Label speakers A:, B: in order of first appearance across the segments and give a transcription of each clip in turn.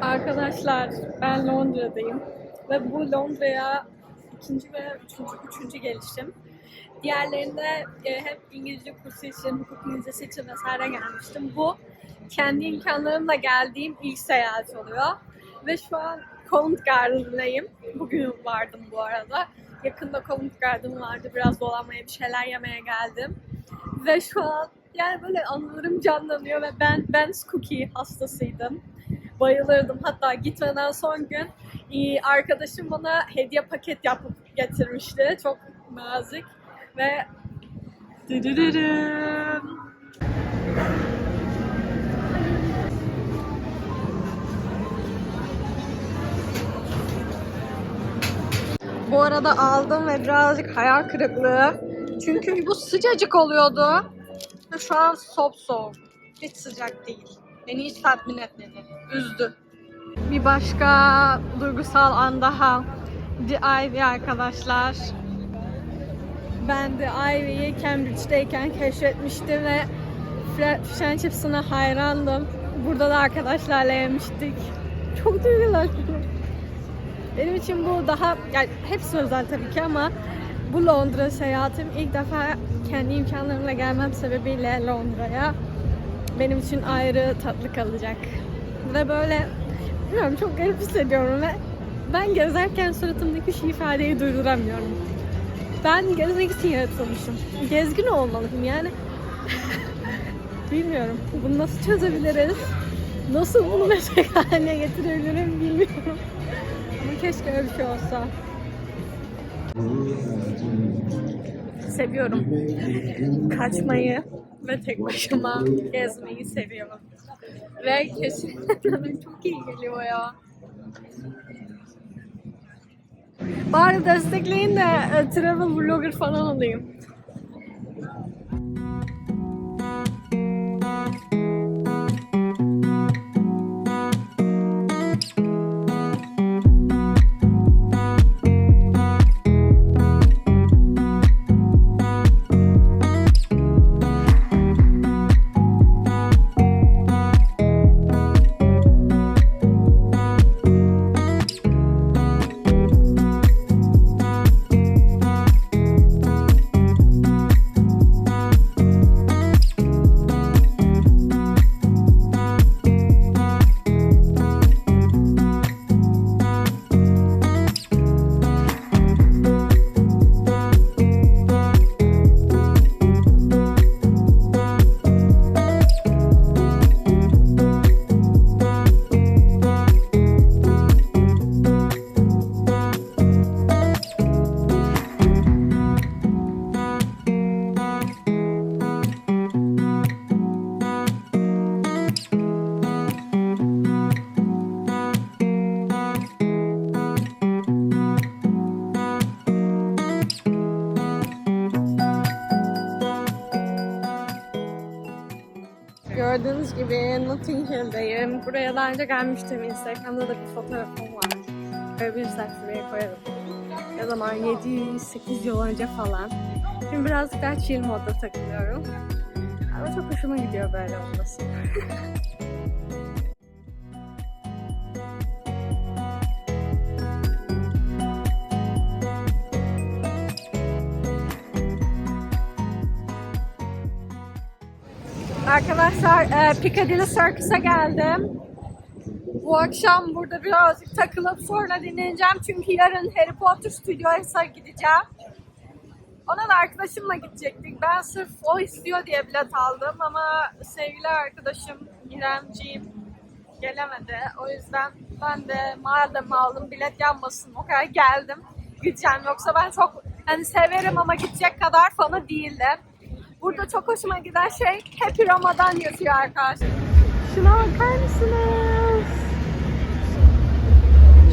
A: Arkadaşlar ben Londra'dayım ve bu Londra'ya ikinci ve üçüncü, üçüncü gelişim. Diğerlerinde e, hep İngilizce kursu için, hukuk İngilizcesi için vesaire gelmiştim. Bu kendi imkanlarımla geldiğim ilk seyahat oluyor. Ve şu an Covent Garden'dayım. Bugün vardım bu arada. Yakında Covent Garden vardı. Biraz dolanmaya, bir şeyler yemeye geldim. Ve şu an yani böyle anılarım canlanıyor ve ben ben cookie hastasıydım. Bayılırdım. Hatta gitmeden son gün e, arkadaşım bana hediye paket yapıp getirmişti. Çok nazik ve Dırırırım. Bu arada aldım ve birazcık hayal kırıklığı. Çünkü bu sıcacık oluyordu. Ve şu an sop soğuk. Hiç sıcak değil. Beni hiç tatmin etmedi. Üzdü. Bir başka duygusal an daha. The Ivy arkadaşlar. Ben The Ivy'yi Cambridge'deyken keşfetmiştim ve Fish and Chips'ına hayrandım. Burada da arkadaşlarla yemiştik. Çok duygulandım. Benim için bu daha, yani hepsi özel tabii ki ama bu Londra seyahatim ilk defa kendi imkanlarımla gelmem sebebiyle Londra'ya benim için ayrı tatlı kalacak. Ve böyle bilmiyorum çok garip hissediyorum ve ben gezerken suratımdaki şu ifadeyi duyduramıyorum. Ben gezmek için yaratılmışım. Gezgin olmalıyım yani. bilmiyorum. Bunu nasıl çözebiliriz? Nasıl bunu meslek haline getirebilirim bilmiyorum. Ama keşke öyle bir şey olsa. Seviyorum. Kaçmayı ve tek başıma gezmeyi seviyorum. Ve bana çok iyi geliyor ya. Bari destekleyin de e, travel vlogger falan olayım. Hill'deyim. Buraya daha önce gelmiştim. Instagram'da da bir fotoğrafım var. Böyle bir şuraya koyarım. Ne zaman 7-8 yıl önce falan. Şimdi birazcık daha chill modda takılıyorum. Ama çok hoşuma gidiyor böyle olması. Arkadaşlar e, Piccadilly Circus'a geldim. Bu akşam burada birazcık takılıp sonra dinleneceğim. Çünkü yarın Harry Potter Studios'a gideceğim. Ona da arkadaşımla gidecektik. Ben sırf o istiyor diye bilet aldım ama sevgili arkadaşım İremciğim gelemedi. O yüzden ben de madem aldım bilet yanmasın o kadar geldim. Gideceğim. Yoksa ben çok hani severim ama gidecek kadar fanı değildim. Burada çok hoşuma giden şey Happy Ramadan yazıyor arkadaşlar. Şuna bakar mısınız?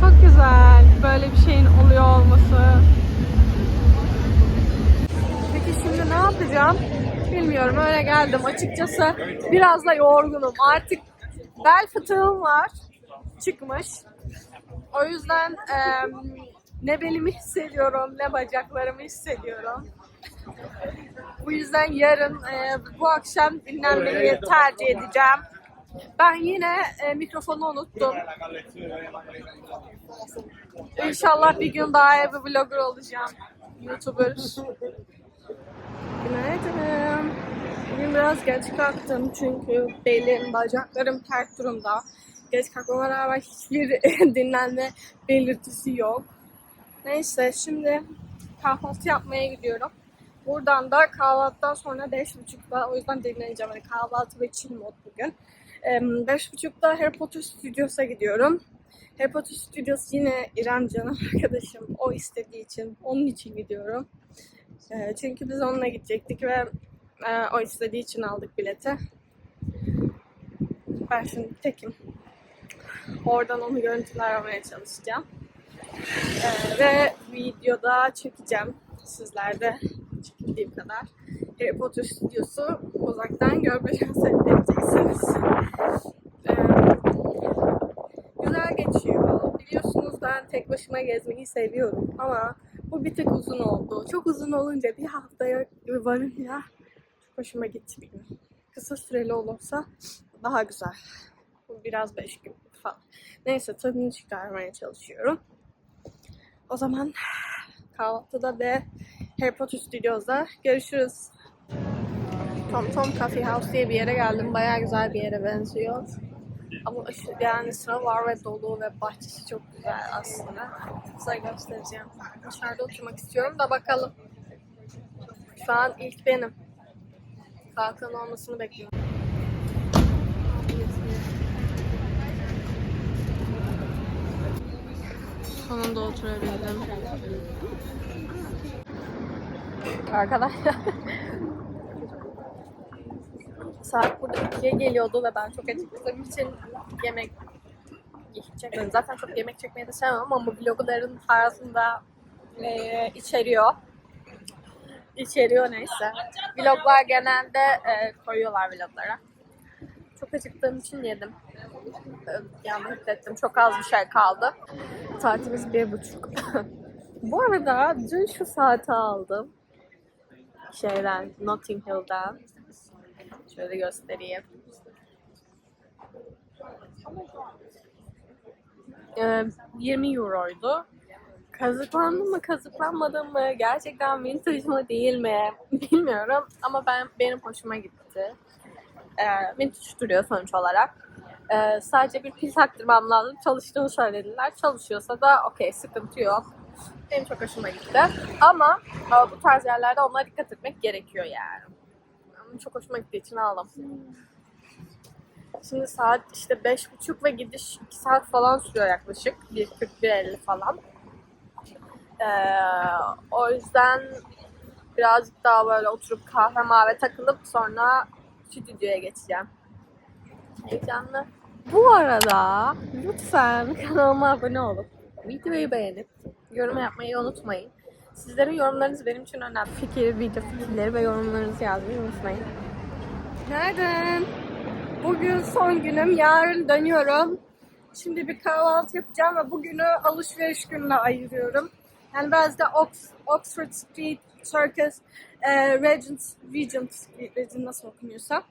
A: Çok güzel böyle bir şeyin oluyor olması. Peki şimdi ne yapacağım? Bilmiyorum öyle geldim. Açıkçası biraz da yorgunum. Artık bel fıtığım var. Çıkmış. O yüzden em, ne belimi hissediyorum ne bacaklarımı hissediyorum. Bu yüzden yarın e, bu akşam dinlenmeyi tercih edeceğim. Ben yine e, mikrofonu unuttum. İnşallah bir gün daha bir vlogger olacağım. YouTuber. Günaydın. Bugün biraz geç kalktım çünkü belim, bacaklarım ters durumda. Geç kalkmama rağmen hiçbir dinlenme belirtisi yok. Neyse şimdi kahvaltı yapmaya gidiyorum. Buradan da kahvaltıdan sonra 5.30'da o yüzden dinleneceğim. Hani kahvaltı ve chill mod bugün. Em, 5.30'da Harry Potter Studios'a gidiyorum. Harry Potter Studios yine İrem canım arkadaşım. O istediği için, onun için gidiyorum. E, çünkü biz onunla gidecektik ve e, o istediği için aldık bileti. Ben şimdi tekim. Oradan onu görüntüler almaya çalışacağım. Ee, ve videoda çekeceğim sizlerde çekebildiğim kadar. Harry Potter stüdyosu uzaktan görme şansı elde edeceksiniz. Ee, güzel geçiyor. Biliyorsunuz ben tek başıma gezmeyi seviyorum ama bu bir tık uzun oldu. Çok uzun olunca bir haftaya varınca çok hoşuma gitmiyor. Kısa süreli olursa daha güzel. Bu biraz beş gün falan. Neyse tadını çıkarmaya çalışıyorum. O zaman kahvaltıda ve Harry Studios'da görüşürüz. Tom Tom Coffee House diye bir yere geldim. Bayağı güzel bir yere benziyor. Ama aşırı yani sıra var ve dolu ve bahçesi çok güzel aslında. Size göstereceğim. Dışarıda oturmak istiyorum da bakalım. Şu an ilk benim. Kalkan olmasını bekliyorum. Sonunda oturabildim. Arkadaşlar. Saat burada ikiye geliyordu ve ben çok acıktığım için yemek çekmedim. Zaten çok yemek çekmeyi de sevmem ama vlogların tarzında e, içeriyor. İçeriyor neyse. Vloglar genelde e, koyuyorlar vloglara. Çok acıktığım için yedim. E, Yani hissettim. Çok az bir şey kaldı. Saatimiz bir buçuk. Bu arada dün şu saati aldım. Şeyden, Notting Hill'den. Şöyle göstereyim. Ee, 20 euroydu. Kazıklandım mı, kazıklanmadım mı, gerçekten vintage mı değil mi bilmiyorum ama ben benim hoşuma gitti. Ee, vintage duruyor sonuç olarak. Ee, sadece bir pil taktırmam lazım. Çalıştığını söylediler. Çalışıyorsa da okey sıkıntı yok. Benim çok hoşuma gitti. Ama e, bu tarz yerlerde onlara dikkat etmek gerekiyor yani. Çok hoşuma gittiği için aldım. Şimdi saat işte beş buçuk ve gidiş 2 saat falan sürüyor yaklaşık. 1.40-1.50 falan. Ee, o yüzden birazcık daha böyle oturup kahve mavi takılıp sonra stüdyoya geçeceğim. Heyecanlı. Bu arada lütfen kanalıma abone olup videoyu beğenip yorum yapmayı unutmayın. Sizlerin yorumlarınız benim için önemli. Fikir, video fikirleri ve yorumlarınızı yazmayı unutmayın. Nereden? Bugün son günüm. Yarın dönüyorum. Şimdi bir kahvaltı yapacağım ve bugünü alışveriş gününe ayırıyorum. Yani biraz da Ox- Oxford Street, Circus, e, Regent, Regent Regent nasıl okunuyorsa.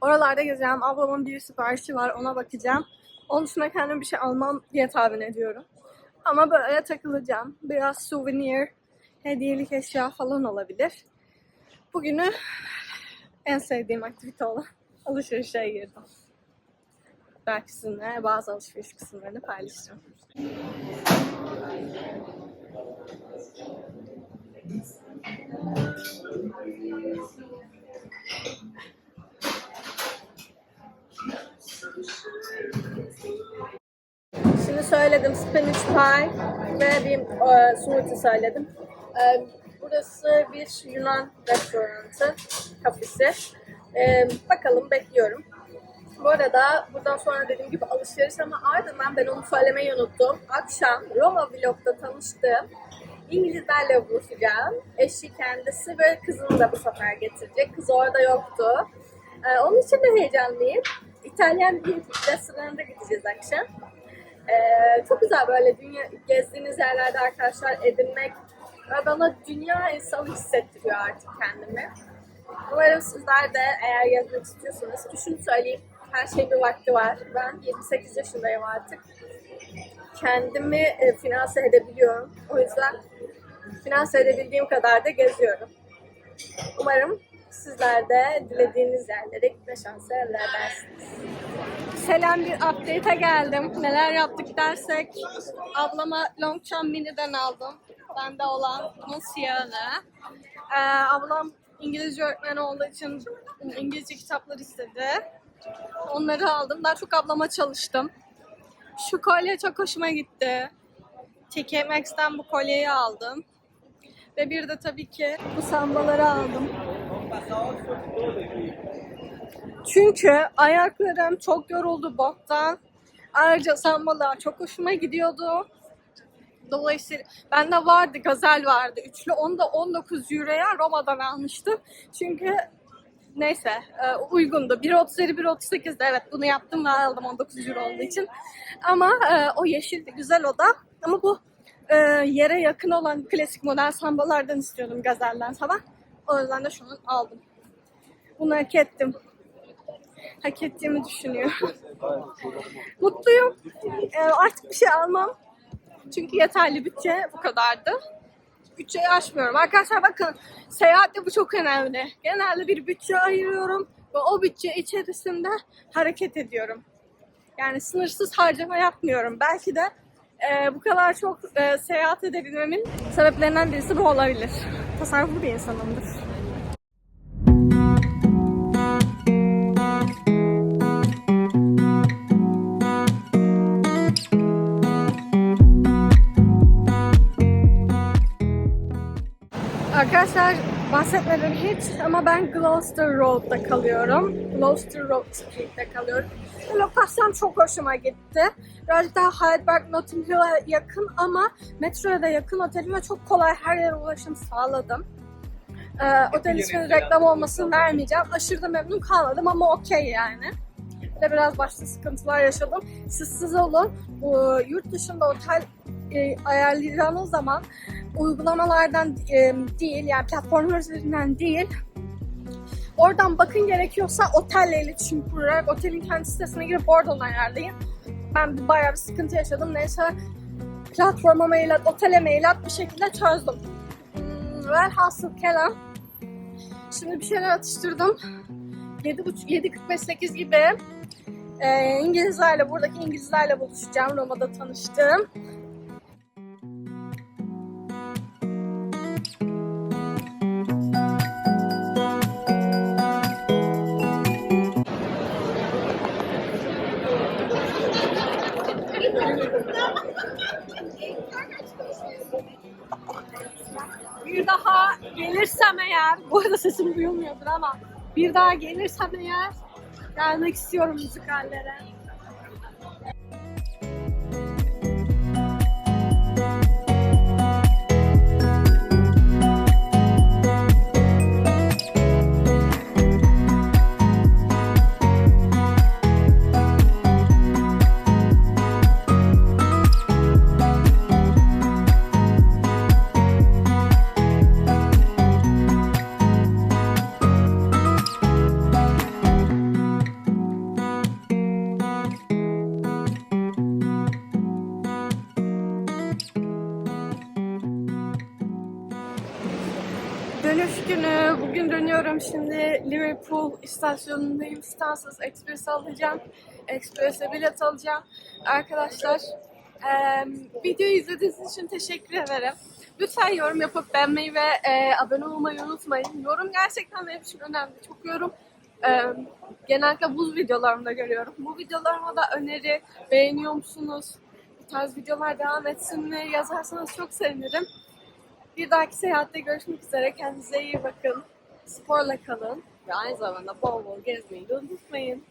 A: Oralarda gezeceğim. Ablamın bir siparişi var. Ona bakacağım. Onun dışında kendim bir şey almam diye tahmin ediyorum. Ama böyle takılacağım. Biraz souvenir, hediyelik eşya falan olabilir. Bugünü en sevdiğim aktivite olan alışverişe girdim. Belki sizinle bazı alışveriş kısımlarını paylaşacağım. Söyledim spinach pie ve bir e, smoothie söyledim. E, burası bir Yunan restoranı, kafesi. E, bakalım bekliyorum. Bu arada buradan sonra dediğim gibi alışveriş ama ardından ben onu söylemeyi unuttum. Akşam Roma Vlog'da tanıştığım İngilizlerle buluşacağım. Eşi kendisi ve kızını da bu sefer getirecek. Kız orada yoktu. Ee, onun için de heyecanlıyım. İtalyan bir restoranında gideceğiz akşam. Ee, çok güzel böyle dünya gezdiğiniz yerlerde arkadaşlar edinmek bana dünya insanı hissettiriyor artık kendimi. Umarım sizler de eğer gezmek istiyorsanız şunu söyleyeyim.
B: Her şeyin bir vakti var. Ben 28 yaşındayım artık. Kendimi e, finanse edebiliyorum. O yüzden finanse edebildiğim kadar da geziyorum. Umarım sizler de dilediğiniz yerlere gitme şansı elde edersiniz.
A: Selam bir update'e geldim. Neler yaptık dersek ablama Longchamp Mini'den aldım. Bende olan bunun siyahını. Ee, ablam İngilizce öğretmeni olduğu için İngilizce kitaplar istedi. Onları aldım. Daha çok ablama çalıştım. Şu kolye çok hoşuma gitti. TK Maxx'ten bu kolyeyi aldım. Ve bir de tabii ki bu sambaları aldım. Çünkü ayaklarım çok yoruldu bottan. Ayrıca sambalar çok hoşuma gidiyordu. Dolayısıyla bende vardı, gazel vardı. Üçlü. Onu da 19 euroya Roma'dan almıştım. Çünkü neyse e, uygundu. 1.37, 1.38'de evet bunu yaptım ve aldım 19 euro olduğu için. Ama e, o yeşildi, güzel o da. Ama bu e, yere yakın olan klasik model sambalardan istiyordum gazelden falan. O yüzden de şunu aldım. Bunu hak ettim hak ettiğimi düşünüyorum. Mutluyum. Ee, artık bir şey almam. Çünkü yeterli bütçe bu kadardı. Bütçeyi aşmıyorum. Arkadaşlar bakın seyahatte bu çok önemli. Genelde bir bütçe ayırıyorum ve o bütçe içerisinde hareket ediyorum. Yani sınırsız harcama yapmıyorum. Belki de e, bu kadar çok e, seyahat edebilmemin sebeplerinden birisi bu olabilir. Tasarruflu bir insanımdır. Arkadaşlar bahsetmedim hiç ama ben Gloucester Road'da kalıyorum. Gloucester Road Street'te kalıyorum. Lokasyon çok hoşuma gitti. Birazcık daha Hyde Park, Notting Hill'e yakın ama metroya da yakın otelim ve çok kolay her yere ulaşım sağladım. Ee, otel isminin reklam olmasını vermeyeceğim. Aşırı da memnun kalmadım ama okey yani. De biraz başta sıkıntılar yaşadım. Sizsiz olun. Bu, yurt dışında otel e, ayarlayacağınız zaman uygulamalardan e, değil yani platformlar üzerinden değil oradan bakın gerekiyorsa otelle iletişim kurarak otelin kendi sitesine girip oradan ayarlayın. Ben bir- bayağı bir sıkıntı yaşadım. Neyse platforma mail at, otele mail at bir şekilde çözdüm. Hmm, velhasıl kelam. Şimdi bir şeyler atıştırdım. 7.30 7.45-8 gibi e, İngilizlerle, buradaki İngilizlerle buluşacağım. Roma'da tanıştım. Bir daha gelirsem eğer, bu arada sesim duyulmuyordur ama bir daha gelirsem eğer gelmek istiyorum müzikallere. Liverpool istasyonundayım. Stansız Express alacağım. Express'e bilet alacağım. Arkadaşlar eee videoyu izlediğiniz için teşekkür ederim. Lütfen yorum yapıp beğenmeyi ve eee, abone olmayı unutmayın. Yorum gerçekten benim için önemli. Çok yorum eee, genellikle bu videolarımda görüyorum. Bu videolarıma da öneri, beğeniyor musunuz? Bu tarz videolar devam etsin mi yazarsanız çok sevinirim. Bir dahaki seyahatte görüşmek üzere. Kendinize iyi bakın. Sporla kalın. Ve aynı zamanda bol bol gezmeyi de unutmayın.